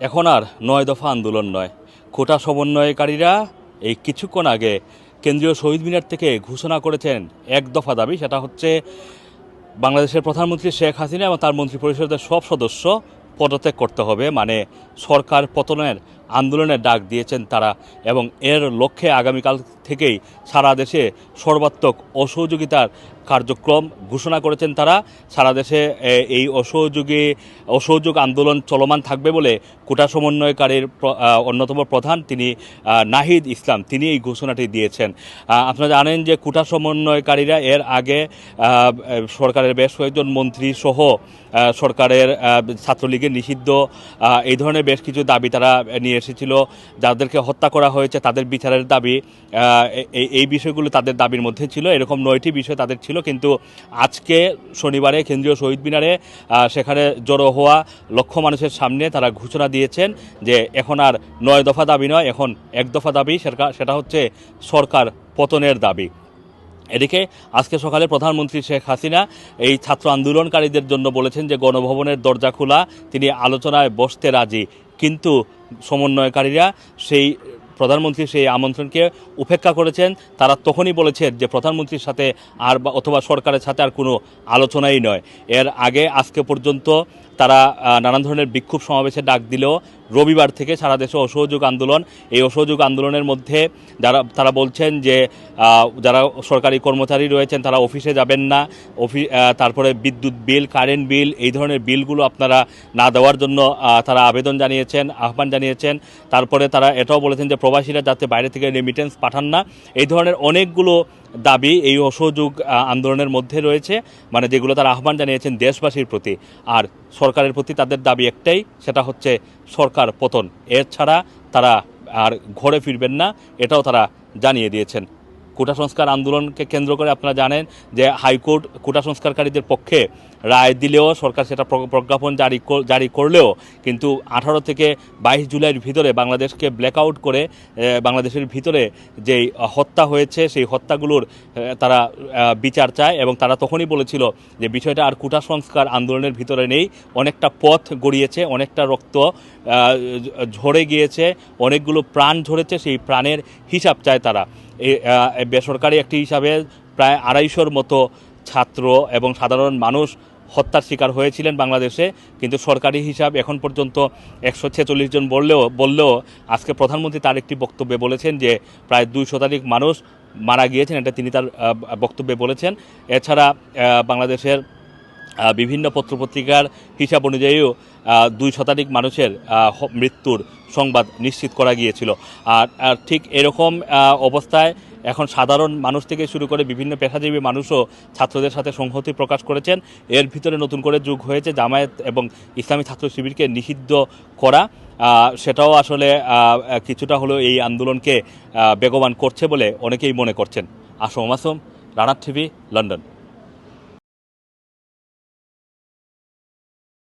এখন আর নয় দফা আন্দোলন নয়। কোটা সমন্বয়কারীরা এই কিছুক্ষণ আগে কেন্দ্রীয় শহীদ মিনার থেকে ঘোষণা করেছেন এক দফা দাবি, সেটা হচ্ছে বাংলাদেশের প্রধানমন্ত্রী শেখ হাসিনা এবং তার মন্ত্রী পরিষদের সব সদস্য পদত্যাগ করতে হবে মানে সরকার পতনের আন্দোলনের ডাক দিয়েছেন তারা এবং এর লক্ষ্যে আগামীকাল থেকেই সারা দেশে সর্বাত্মক অসহযোগিতার কার্যক্রম ঘোষণা করেছেন তারা। সারা দেশে এই অসহযোগী, অসহযোগ আন্দোলন চলমান থাকবে বলে কোটা সমন্বয়কারীর অন্যতম প্রধান তিনি নাহিদ ইসলাম, তিনি এই ঘোষণাটি দিয়েছেন। আপনারা জানেন যে কোটা সমন্বয়কারীরা এর আগে সরকারের বেশ কয়েকজন মন্ত্রী সহ সরকারের ছাত্রলীগের নিষিদ্ধ এই ধরনের বেশ কিছু দাবি তারা নিয়ে এসেছিল, যাদেরকে হত্যা করা হয়েছে তাদের বিচারের দাবি এই বিষয়গুলো তাদের দাবির মধ্যে ছিল। এরকম নয়টি বিষয় তাদের ছিল, কিন্তু আজকে শনিবারে কেন্দ্রীয় শহীদ মিনারে সেখানে জড়ো হওয়া লক্ষ মানুষের সামনে তারা ঘোষণা দিয়েছেন যে এখন আর নয় দফা দাবি নয়, এখন এক দফা দাবি সেটা হচ্ছে সরকার পতনের দাবি। এদিকে আজকে সকালে প্রধানমন্ত্রী শেখ হাসিনা এই ছাত্র আন্দোলনকারীদের জন্য বলেছেন যে গণভবনের দরজা খোলা, তিনি আলোচনায় বসতে রাজি। কিন্তু সমন্বয়কারীরা সেই প্রধানমন্ত্রী সেই আমন্ত্রণকে উপেক্ষা করেছেন। তারা তখনই বলেছেন যে প্রধানমন্ত্রীর সাথে আর অথবা সরকারের সাথে আর কোনো আলোচনাই নয়। এর আগে, আজকে পর্যন্ত তারা নানান ধরনের বিক্ষোভ সমাবেশে ডাক দিলেও রবিবার থেকে সারা দেশে অসহযোগ আন্দোলন। এই অসহযোগ আন্দোলনের মধ্যে যারা, তারা বলছেন যে যারা সরকারি কর্মচারী রয়েছেন তারা অফিসে যাবেন না। অফি তারপরে বিদ্যুৎ বিল, কারেন্ট বিল, এই ধরনের বিলগুলো আপনারা না দেওয়ার জন্য তারা আবেদন জানিয়েছেন, আহ্বান জানিয়েছেন। তারপরে তারা এটাও বলেছেন যে, প্রবাসীরা যাতে বাইরে থেকে রেমিটেন্স পাঠান না। এই ধরনের অনেকগুলো দাবি এই অসহযোগ আন্দোলনের মধ্যে রয়েছে। মানে যেগুলো তারা আহ্বান জানিয়েছেন দেশবাসীর প্রতি। আর সরকারের প্রতি তাদের দাবি একটাই, সেটা হচ্ছে সরকার পতন। এছাড়া ছাড়া তারা আর ঘরে ফিরবেন না এটাও তারা জানিয়ে দিয়েছেন। কোটা সংস্কার আন্দোলনকে কেন্দ্র করে আপনারা জানেন যে হাইকোর্ট কোটা সংস্কারকারীদের পক্ষে রায় দিলেও সরকার সেটা প্র- প্রজ্ঞাপন জারি জারি করলেও কিন্তু আঠারো থেকে বাইশ জুলাইয়ের ভিতরে বাংলাদেশকে ব্ল্যাকআউট করে বাংলাদেশের ভিতরে যেই হত্যা হয়েছে, সেই হত্যাগুলোর তারা বিচার চায় এবং তারা তখনই বলেছিল যে বিষয়টা আর কোটা সংস্কার আন্দোলনের ভিতরে নেই। অনেকটা পথ গড়িয়েছে, অনেকটা রক্ত ঝরে গিয়েছে, অনেকগুলো প্রাণ ঝরেছে, সেই প্রাণের হিসাব চায় তারা। বেসরকারি একটি হিসাবে প্রায় আড়াইশোর মতো ছাত্র এবং সাধারণ মানুষ হত্যার শিকার হয়েছিলেন বাংলাদেশে। কিন্তু সরকারি হিসাব এখন পর্যন্ত একশো ছেচল্লিশ জন বললেও বললেও আজকে প্রধানমন্ত্রী তার একটি বক্তব্যে বলেছেন যে, প্রায় দুই শতাধিক মানুষ মারা গিয়েছেন, এটা তিনি তার বক্তব্যে বলেছেন। এছাড়া বাংলাদেশের বিভিন্ন পত্রপত্রিকার হিসাব অনুযায়ীও দুই শতাধিক মানুষের মৃত্যুর সংবাদ নিশ্চিত করা গিয়েছিল। আর ঠিক এরকম অবস্থায় এখন সাধারণ মানুষ থেকে শুরু করে বিভিন্ন পেশাজীবী মানুষও ছাত্রদের সাথে সংহতি প্রকাশ করেছেন। এর ভিতরে নতুন করে যুগ হয়েছে জামায়াত এবং ইসলামী ছাত্র শিবিরকে নিষিদ্ধ করা। সেটাও আসলে কিছুটা হলেও এই আন্দোলনকে বেগবান করছে বলে অনেকেই মনে করছেন। আসম মাসুম, রানার টিভি, লন্ডন।